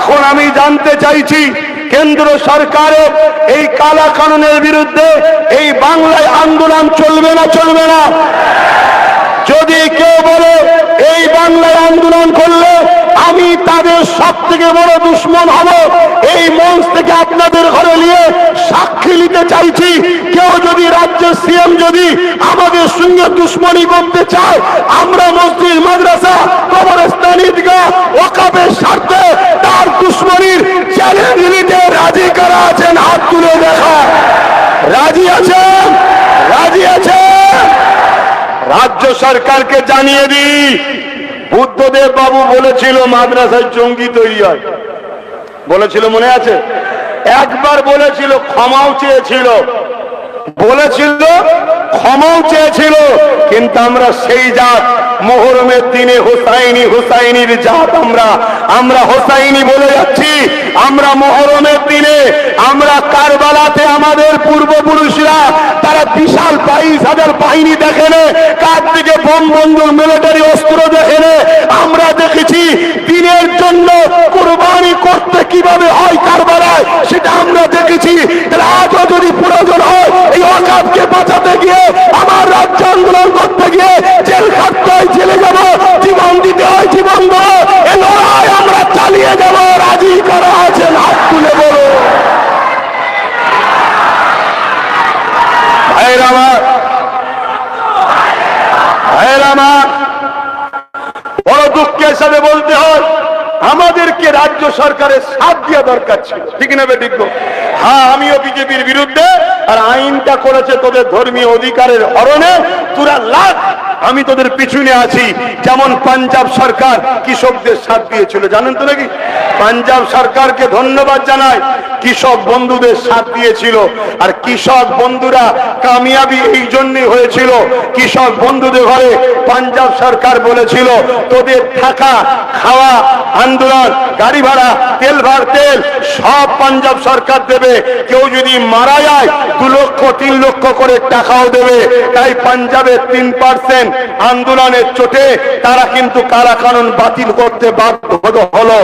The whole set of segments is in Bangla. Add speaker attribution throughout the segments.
Speaker 1: এখন আমি জানতে চাইছি, কেন্দ্র সরকারের এই কালা কানুনের বিরুদ্ধে এই বাংলায় আন্দোলন চলবে না চলবে না। যদি কেউ বলে এই বাংলায় আন্দোলন করলে আমি তাদের সব থেকে বড় দুশ্মন হব, এই মঞ্চ থেকে আপনাদের ঘরে নিয়ে সাক্ষী নিতে চাইছি। কেউ যদি রাজ্যের সিএম যদি আমাদের সঙ্গে দুশ্মনী করতে চায়, আমরা মসজিদ, মাদ্রাসা, কবরস্থান, ঈদগাহ ওকাবের স্বার্থে তার দুশ্মনীর চ্যালেঞ্জ নিতে রাজি করা আছেন হাত তুলে দেখা। রাজি আছেন? রাজি আছেন? রাজ্য সরকারকে জানিয়ে দিই, বুদ্ধদেব বাবু বলেছিল মাদ্রাসায় জঙ্গি তৈরি হয়। বলেছিল, মনে আছে? একবার বলেছিল, ক্ষমাও চেয়েছিল। বলেছিল, ক্ষমাও চেয়েছিল, কিন্তু আমরা সেই জাত মোহরমের দিনে হোসাইনি হোসাইনির জাত আমরা। আমরা হোসাইনি বলে যাচ্ছি। আমরা মোহরমের দিনে, আমরা কারবালাতে আমাদের পূর্বপুরুষরা, তারা বিশাল বাইশ হাজার বাহিনী দেখেনে কার দিকে বোম বন্দুক মিলিটারি অস্ত্র দেখেনে আমরা দেখেছি দিনের জন্য কোরবানি করতে কীভাবে হয় কারবালায়, সেটা আমরা দেখেছি। তাহলে যদি প্রয়োজন হয়, এই অকাপকে বাঁচাতে গিয়ে আমার রাজ্য আন্দোলন করতে গিয়ে জেল খাটতে হয় জেলে যাব জীবন দিতে হয় জীবন দেবো এ লড়াই আমরা চালিয়ে যাব রাজি করা আছে হাত তুলে বলো বড় দুঃখের সাথে বলতে হয়, আমাদেরকে রাজ্য সরকারের সাথ দেওয়া দরকার ছিল। ঠিক না ঠিক হ্যাঁ আমিও বিজেপির বিরুদ্ধে, আর আইনটা করেছে তোদের ধর্মীয় অধিকারের হরণে তোরা লাখ আমি তোদের পিছনে আছি। যেমন পাঞ্জাব সরকার কৃষকদের সাথ দিয়েছিল। জানেন তো নাকি? পাঞ্জাব সরকারকে ধন্যবাদ জানাই, কৃষক বন্ধুদের সাথ দিয়েছিল। আর কৃষক বন্ধুরা কামিয়াবি এই জন্যই হয়েছিল। কৃষক বন্ধুদের ঘরে পাঞ্জাব সরকার বলেছিল, তোদের থাকা, খাওয়া, আন্দোলন, গাড়ি ভাড়া, তেল ভাড়, তেল সব পাঞ্জাব সরকার দেবে। কেউ যদি মারা যায়, দু লক্ষ, তিন লক্ষ করে টাকাও দেবে। তাই পাঞ্জাবের তিন পার্সেন্ট আন্দোলনের চোটে তারা কিন্তু কারা কানুন বাতিল করতে বাধ্য হলো।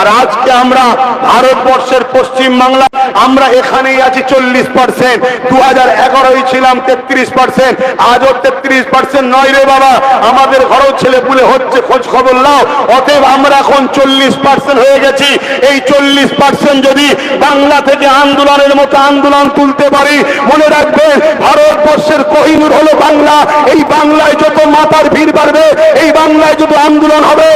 Speaker 1: আর আজকে আমরা ভারতবর্ষের পশ্চিম বাংলা, আমরা এখানেই আছি চল্লিশ পার্সেন্ট দু হাজার এগারোই ছিলাম তেত্রিশ পার্সেন্ট আজও তেত্রিশ পার্সেন্ট নয় রে বাবা। আমাদের ঘরেও ছেলে পুলে হচ্ছে খোঁজ খবর নাও। অতএব আমরা এখন চল্লিশ পার্সেন্ট হয়ে গেছি। এই চল্লিশ পার্সেন্ট যদি বাংলা থেকে আন্দোলনের মতো আন্দোলন তুলতে পারি, মনে রাখবেন, ভারতবর্ষের কোহিনুর হলো বাংলা। এই বাংলায় যত মাতার ভিড় বাড়বে, এই বাংলায় যত আন্দোলন হবে,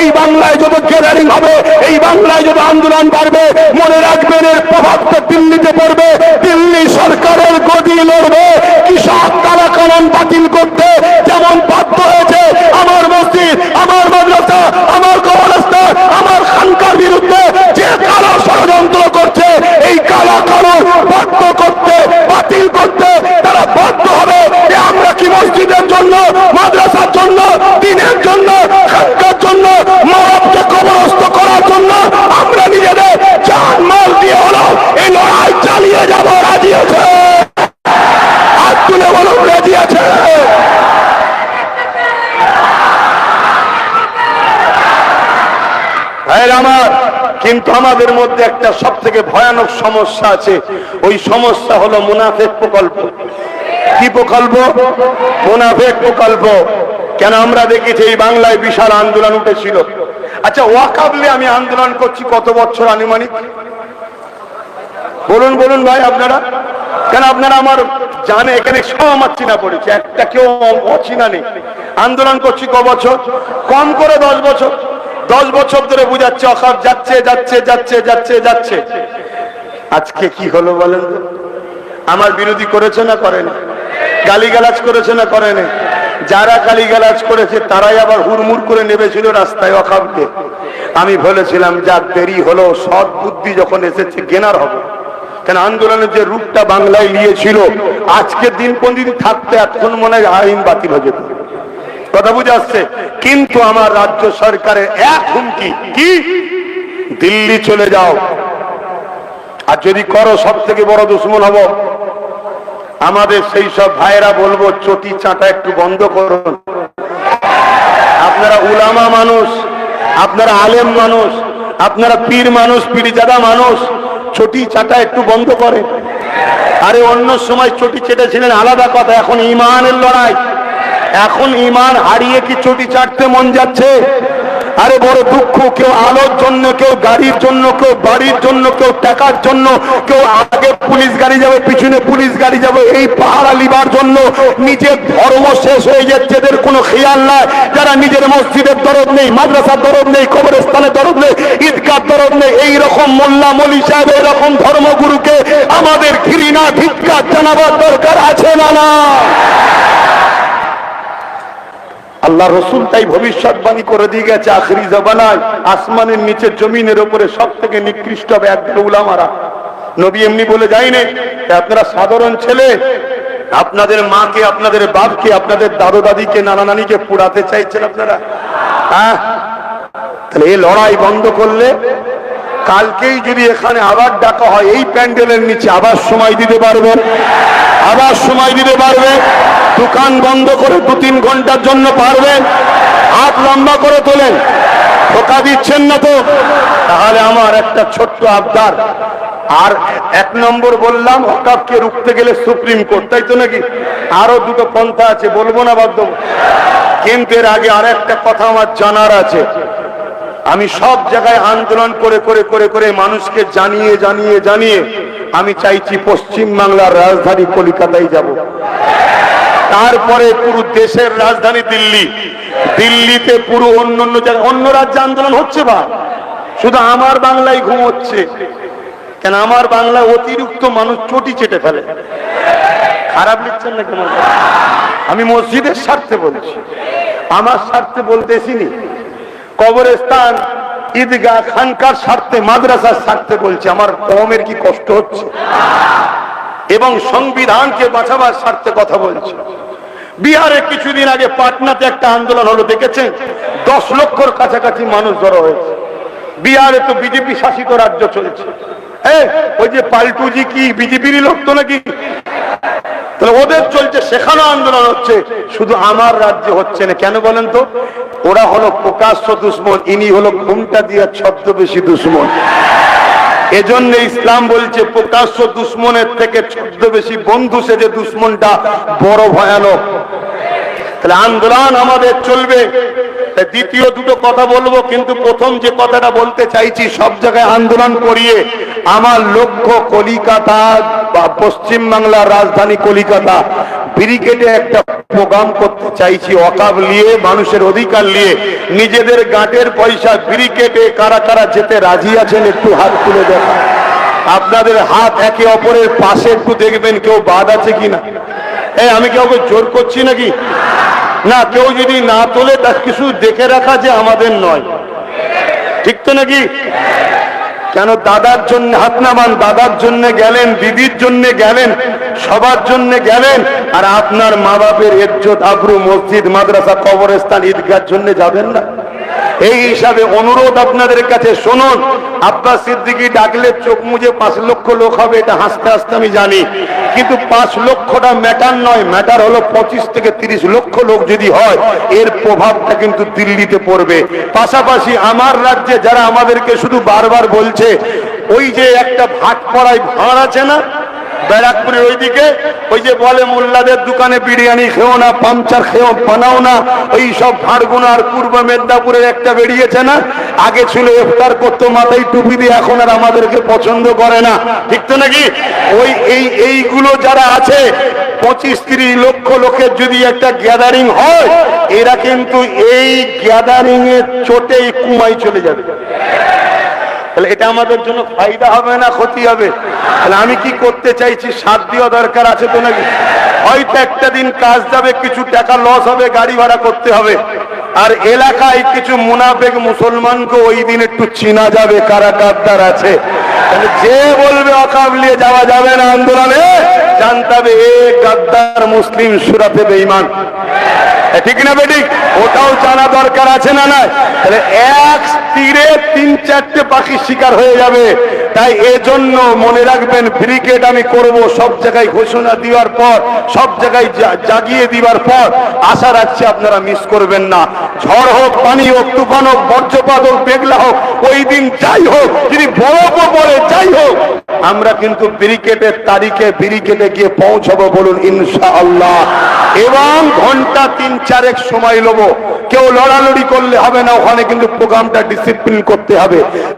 Speaker 1: এই বাংলায় যত গ্যাদারিং হবে, এই বাংলায় যত আন্দোলন বাড়বে, মনে রাখবেন এর প্রভাব তো দিল্লিতে পড়বে, দিল্লি সরকারের গদি লড়বে, কৃষক তারা কানুন বাতিল করতে যেমন বাধ্য হয়েছে আমার মসজিদ আমার মাদ্রাসা আমার কবরস্থান আমার খানকার বিরুদ্ধে যে কালা ষড়যন্ত্র করছে এই কালা কানুন বাধ্য করতে বাতিল করতে তারা বাধ্য হবে যে আমরা কি মসজিদের জন্য মাদ্রাসার জন্য দিনের জন্য খানকার জন্য মানবকে কবরস্থ করার জন্য আমরা নিজেদের জান মাল দিয়ে হলো এই লড়াই চালিয়ে যাব রাজি আছে হাত তুলে বলুন রাজি আছে ভাইয়ের আমার কিন্তু আমাদের মধ্যে একটা সব থেকে ভয়ানক সমস্যা আছে। ওই সমস্যা হলো মুনাফেক প্রকল্প। কি প্রকল্প? মুনাফেক প্রকল্প। কেন আমরা দেখেছি এই বাংলায় বিশাল আন্দোলন উঠেছিল। আচ্ছা ওয়াকাবলে আমি আন্দোলন করছি কত বছর আনুমানিক? বলুন বলুন ভাই আপনারা। কেন আপনারা আমার জানে এখানে সব আমার চিনা পড়েছে। একটা কেউ অচিনা নেই। আন্দোলন করছি ক বছর? কম করে দশ বছর। দশ বছর ধরে বুঝাচ্ছে অকাপ যাচ্ছে যাচ্ছে যাচ্ছে যাচ্ছে যাচ্ছে। আজকে কি হলো বলেন আমার বিরোধী করেছে না করেনি গালিগালাজ করেছে না করেনি যারা গালিগালাজ করেছে, তারাই আবার হুড়মুড় করে নেমেছিল রাস্তায় অকাপকে আমি বলেছিলাম, যা দেরি হলো, সৎ বুদ্ধি যখন এসেছে, গেনার হবে। কেন আন্দোলনের যে রূপটা বাংলায় নিয়েছিল, আজকের দিন দিন থাকতে এখন মনে হয় আইন বাতিল হয়ে যেত। কথা বুঝে আসছে। কিন্তু আমার রাজ্য সরকারের এক হুমকি। কি? দিল্লি চলে যাও। আর যদি করো সব থেকে বড় দুশ্মন হব। আমাদের সেই সব ভাইয়েরা বলব, চটি চাটা একটু বন্ধ করুন আপনারা উলামা মানুষ, আপনারা আলেম মানুষ, আপনারা পীর মানুষ, পীরজাদা মানুষ, চটি চাটা একটু বন্ধ করে। আরে অন্য সময় চটি চেটেছিলেন, আলাদা কথা। এখন ইমানের লড়াই। এখন ইমান হারিয়ে কি চটি চাটতে মন যাচ্ছে? আরে বড় দুঃখ, কেউ আলোর জন্য, কেউ গাড়ির জন্য, কেউ বাড়ির জন্য, কেউ টাকার জন্য, কেউ আগে পুলিশ গাড়ি যাবে, পিছনে পুলিশ গাড়ি যাবে, এই পাহারা লিবার জন্য নিজের ধর্ম শেষ হয়ে যাচ্ছে, এদের কোনো খেয়াল নাই। যারা নিজের মসজিদের দরদ নেই, মাদ্রাসার দরদ নেই, কবরস্থানের দরদ নেই, ঈদগার দরদ নেই এই রকম মোল্লা মলি সাহেব এরকম ধর্মগুরুকে আমাদের ঘৃণা, ধিক্কার জানাবার দরকার আছে না না আল্লাহ রসুল তাই ভবিষ্যৎবাণী করে দিয়ে গেছে আখরি জবানায়, আসমানের নিচে জমিনের উপরে সব থেকে নিকৃষ্ট হবে একদল উলামারা। নবী এমনি বলে যায়নি আপনারা সাধারণ ছেলে, আপনাদের মাকে, আপনাদের বাপকে, আপনাদের দাদু দাদিকে নানা নানিকে পুড়াতে চাইছেন আপনারা? হ্যাঁ? তাহলে এই লড়াই বন্ধ করলে কালকেই যদি এখানে আবার ডাকা হয়, এই প্যান্ডেলের নিচে আবার সময় দিতে পারবেন? আবার সময় দিতে পারবেন? দোকান বন্ধ করে দু তিন ঘণ্টার জন্য পারবেন হাত লম্বা করে তোলেন। ধোকা দিচ্ছেন না তো? তাহলে আমার একটা ছোট্ট আবদার। আর এক নম্বর বললাম হকাবকে রুখতে গেলে সুপ্রিম কোর্ট, তাই তো নাকি? আরও দুটো পন্থা আছে, বলব না বাধ্য কিন্তু এর আগে আর একটা কথা আমার জানার আছে। আমি সব জায়গায় আন্দোলন করে করে করে করে মানুষকে জানিয়ে জানিয়ে জানিয়ে আমি চাইছি পশ্চিম বাংলার রাজধানী কলিকাতায় যাব। তারপরে পুরো দেশের রাজধানী দিল্লি। দিল্লিতে পুরো অন্য অন্য জায়গায় অন্য রাজ্যে আন্দোলন হচ্ছে বা? শুধু আমার বাংলায় ঘুমোচ্ছে কেন আমার বাংলায় অতিরিক্ত মানুষ চটি চেটে ফেলে? খারাপ লিখছেন না কেমন আমি মসজিদের স্বার্থে বলছি। আমার স্বার্থে বলতেছিনি। কবরস্থান, ঈদগাহ খানকার স্বার্থে, মাদ্রাসার স্বার্থে বলছি। আমার কমের কি কষ্ট হচ্ছে? এবং সংবিধানকে বাঁচাবার স্বার্থে কথা বলছে। বিহারে কিছুদিন আগে পাটনাতে একটা আন্দোলন হলো, দেখেছেন? দশ লক্ষর কাছাকাছি মানুষ জড়ো হয়েছে। বিহারে তো বিজেপি শাসিত রাজ্য চলছে। ওই যে পাল্টুজি কি বিজেপিরই লোক তো নাকি? ওদের চলছে সেখানে আন্দোলন হচ্ছে। শুধু আমার রাজ্যে হচ্ছে না, কেন বলেন তো? ওরা হলো প্রকাশ্য দুশ্মন, ইনি হলো ঘুমটা দিয়া ছদ্মবেশী দুশ্মন। এজন্য ইসলাম বলছে, প্রকাশ্য দুশ্মনের থেকে ছদ্মবেশী বন্ধু সে যে দুশ্মনটা বড় ভয়ানক। তাহলে আন্দোলন আমাদের চলবে। দ্বিতীয় দুটো কথা বলব, কিন্তু প্রথম যে কথাটা বলতে চাইছি, সব জায়গায় আন্দোলন করিয়ে আমার লক্ষ্য কলিকাতা বা পশ্চিম বাংলার রাজধানী কলিকাতা ব্রিগেডে একটা প্রোগ্রাম করতে চাইছি, অকাব নিয়ে, মানুষের অধিকার নিয়ে। নিজেদের গাঁটের পয়সা ব্রিগেডে কারা কারা যেতে রাজি আছেন একটু হাত তুলে দেখা আপনাদের হাত একে অপরের পাশে একটু দেখবেন কেউ বাদ আছে কিনা। এই, আমি কাউকে জোর করছি নাকি? না, কেউ যদি না তোলে তার কিছু দেখে রাখা যে আমাদের নয়। ঠিক তো নাকি? কেন দাদার জন্য হাত নামান, দাদার জন্য গেলেন, দিদির জন্য গেলেন, সবার জন্য গেলেন, আর আপনার মা বাপের এজ্জত আবরু মসজিদ, মাদ্রাসা, কবরস্থান, ঈদগার জন্য যাবেন না? এই হিসাবে অনুরোধ আপনাদের কাছে, শুনুন আব্বাস সিদ্দিকি ডাকলে চোখ মুজে পাঁচ লক্ষ লোক হবে, এটা হাসতে হাসতে আমি জানি। কিন্তু পাঁচ লক্ষটা ম্যাটার নয়, ম্যাটার হলো পঁচিশ থেকে তিরিশ লক্ষ লোক যদি হয়, এর প্রভাবটা কিন্তু দিল্লিতে পড়বে। পাশাপাশি আমার রাজ্যে যারা আমাদেরকে শুধু বারবার বলছে, ওই যে একটা ভাট পড়ায় ভাড় আছে না ব্যারাকপুরের ওইদিকে, ওই যে বলে মোল্লাদের দোকানে বিরিয়ানি খেও না পাংচার খেও, বানাও না, ওই সব ভাড়গুলো আর পূর্ব মেদিনীপুরের একটা বেরিয়েছে না? আগে ছিল ইফতার করতো, মাথায় টুপি দিয়ে এখন আর আমাদেরকে পছন্দ করে না। ঠিক তো নাকি? ওই, এই, এইগুলো যারা আছে, পঁচিশ তিরিশ লক্ষ লোকের যদি একটা গ্যাদারিং হয়, এরা কিন্তু এই গ্যাদারিং এর চোটেই কুমাই চলে যাবে। তাহলে এটা আমাদের জন্য ফায়দা হবে না ক্ষতি হবে? তাহলে আমি কি করতে চাইছি? সাত দেওয়া দরকার আছে তো নাকি? হয়তো একটা দিন কাজ যাবে, কিছু টাকা লস হবে, গাড়ি ভাড়া করতে হবে। আর এলাকায় কিছু মুনাফেক মুসলমানকে ওই দিন একটু চিনা যাবে কারা গাদ্দার আছে। তাহলে যে বলবে অকাবলিয়ে যাওয়া যাবে না আন্দোলনে, জানতে হবে এ গাদ্দার মুসলিম সুরাতে বেঈমান। ঠিক না বেঠিক ওটাও জানা দরকার আছে না না তাহলে এক তীরে তিন চারটে পাখির শিকার হয়ে যাবে। তাই এজন্য মনে রাখবেন, ব্রিগেড আমি করব সব জায়গায় ঘোষণা দেওয়ার পর, সব জায়গায় জাগিয়ে দিবার পর। আশা রাখছি আপনারা মিস করবেন না। ঝড় হোক, পানি হোক, তুফান হোক, বজ্রপাত হোক, মেঘলা হোক, ওই দিন যাই হোক, যদি বরফ পড়ে, যাই হোক। আমরা কিন্তু ব্রিকেটের তারিখে ব্রিকেটে গিয়ে পৌঁছাবো বলুন ইনশা আল্লাহ এবং ঘণ্টা তিন চারেক সময় নেব। কেউ লড়ালড়ি করলে হবে না, ওখানে কিন্তু প্রোগ্রামটা ডিসিপ্লিন করতে হবে।